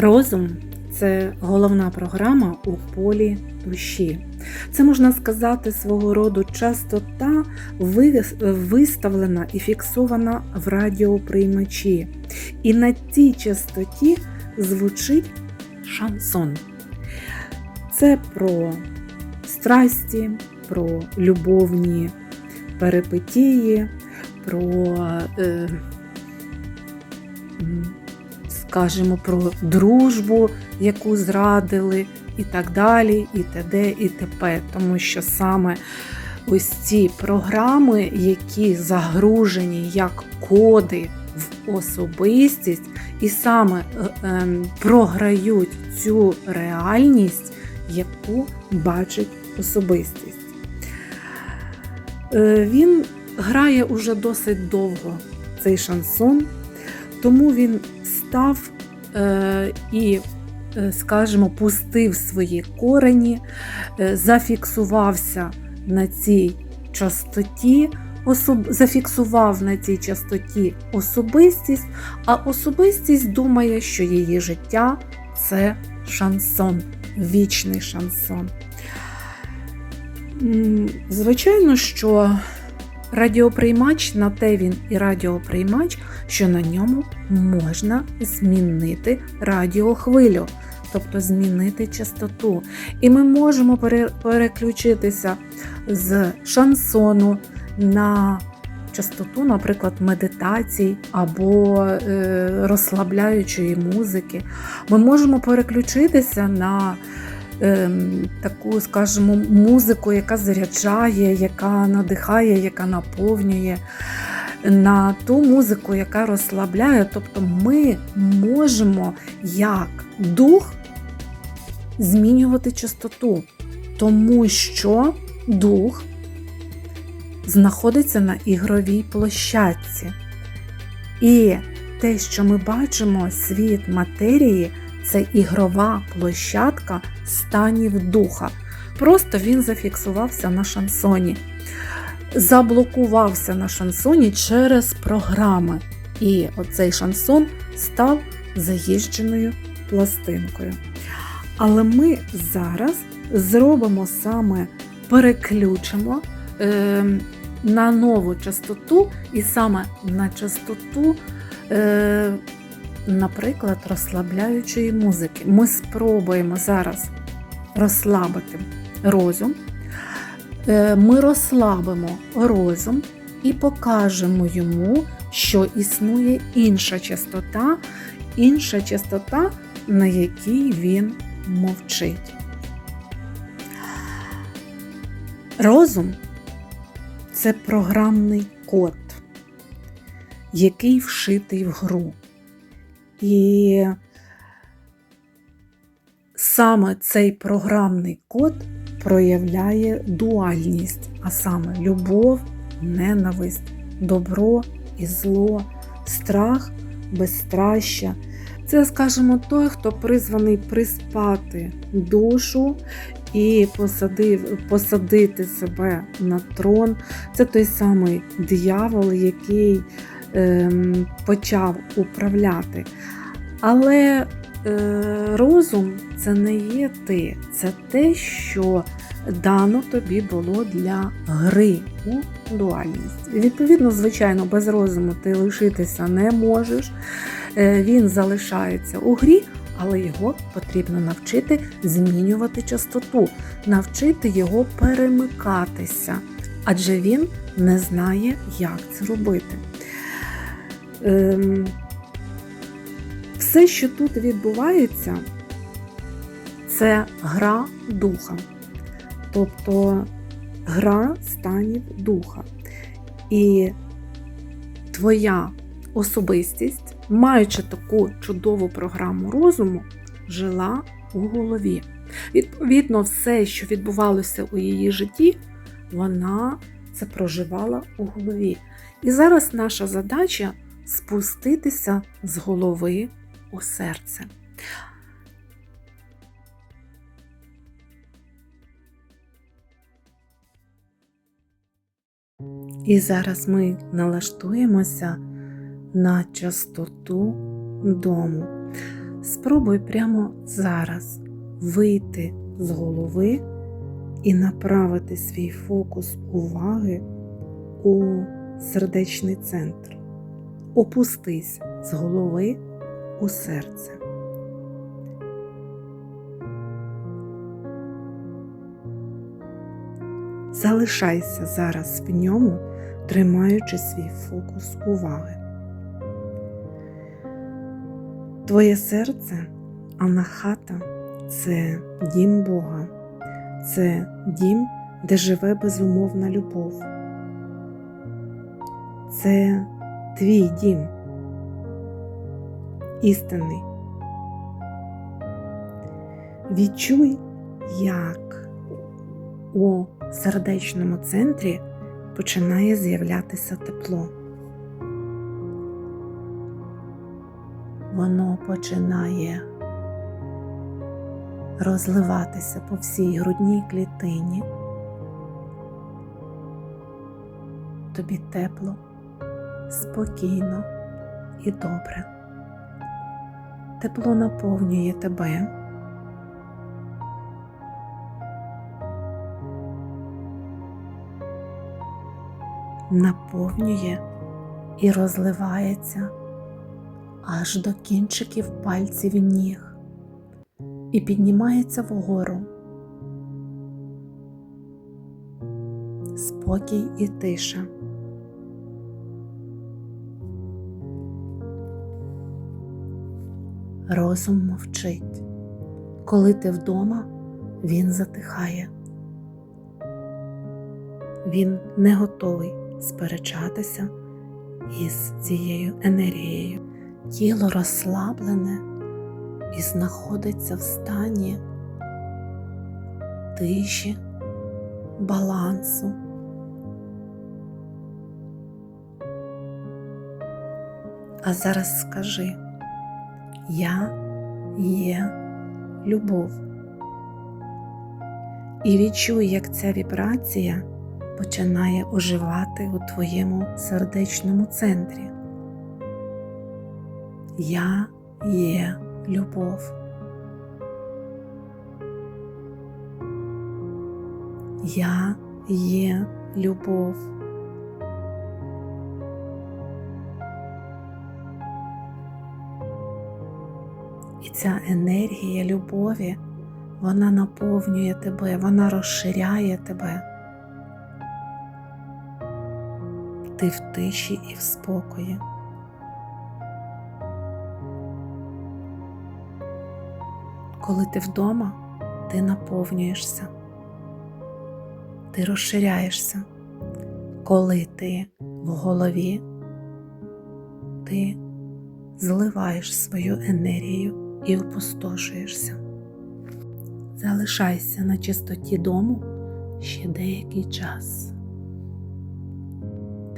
Розум це головна програма у полі душі. Це можна сказати свого роду частота виставлена і фіксована в радіоприймачі. І на цій частоті звучить шансон. Це про страсті, про любовні перипетії, про, е, м, скажімо, про дружбу, яку зрадили, і так далі, і т.д. і т.п. Тому що саме ось ці програми, які загружені як коди в особистість, і саме е, ем, програють цю реальність, яку бачить особистість. Е, Він грає уже досить довго цей шансон, тому він став е, і, е, скажімо, пустив свої корені, е, зафіксувався на цій частоті, особ... зафіксував на цій частоті особистість, а особистість думає, що її життя це шансон, вічний шансон. Звичайно, що радіоприймач на те він і радіоприймач, що на ньому можна змінити радіохвилю, тобто змінити частоту. І ми можемо переключитися з шансону на частоту, наприклад, медитацій або е, розслабляючої музики. Ми можемо переключитися на ем, таку, скажімо, музику, яка заряджає, яка надихає, яка наповнює, на ту музику, яка розслабляє. Тобто ми можемо як дух змінювати частоту, тому що дух знаходиться на ігровій площадці. І те, що ми бачимо, світ матерії це ігрова площадка станів духа. Просто він зафіксувався на шансоні, заблокувався на шансоні через програми. І оцей шансон став заїждженою пластинкою. Але ми зараз зробимо саме переключимо е, на нову частоту, і саме на частоту, е, наприклад, розслабляючої музики. Ми спробуємо зараз розслабити розум. Е, Ми розслабимо розум і покажемо йому, що існує інша частота, інша частота, на якій він мовчить. Розум це програмний код, який вшитий в гру. І саме цей програмний код проявляє дуальність, а саме любов, ненависть, добро і зло, страх, безстраща. Це, скажімо, той, хто призваний приспати душу і посадив, посадити себе на трон. Це той самий диявол, який ем, почав управляти. Але е, розум це не є ти, це те, що дано тобі було для гри у дуальність. Відповідно, звичайно, без розуму ти лишитися не можеш. Е, Він залишається у грі, але його потрібно навчити змінювати частоту, навчити його перемикатися, адже він не знає, як це робити. Ем, Все, що тут відбувається, це гра духа, тобто гра станів духа. І твоя особистість, маючи таку чудову програму розуму, жила у голові. Відповідно, все, що відбувалося у її житті, вона це проживала у голові. І зараз наша задача спуститися з голови у серце. І зараз ми налаштуємося на частоту дому. спробуй прямо зараз вийти з голови і направити свій фокус уваги у сердечний центр. Опустись з голови у серце. Залишайся зараз в ньому, тримаючи свій фокус уваги. Твоє серце, анахата це дім Бога, це дім, де живе безумовна любов. Це твій дім, істинний. Відчуй, як у сердечному центрі починає з'являтися тепло. Воно починає розливатися по всій грудній клітині. Тобі тепло, спокійно і добре. Тепло наповнює тебе. Наповнює і розливається аж до кінчиків пальців ніг і піднімається вгору. Спокій і тиша. Розум мовчить. Коли ти вдома, він затихає. Він не готовий сперечатися із цією енергією. Тіло розслаблене і знаходиться в стані тиші, балансу. А зараз скажи, я є любов. І відчуй, як ця вібрація починає оживати у твоєму сердечному центрі. Я є любов. Я є любов. І ця енергія любові, вона наповнює тебе, вона розширяє тебе. Ти в тиші і в спокої. Коли ти вдома, ти наповнюєшся, ти розширяєшся. Коли ти в голові, ти зливаєш свою енергію і опустошуєшся. Залишайся на чистоті дому ще деякий час.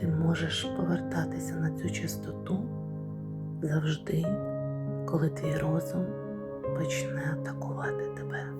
Ти можеш повертатися на цю чистоту завжди, коли твій розум почне атакувати тебе.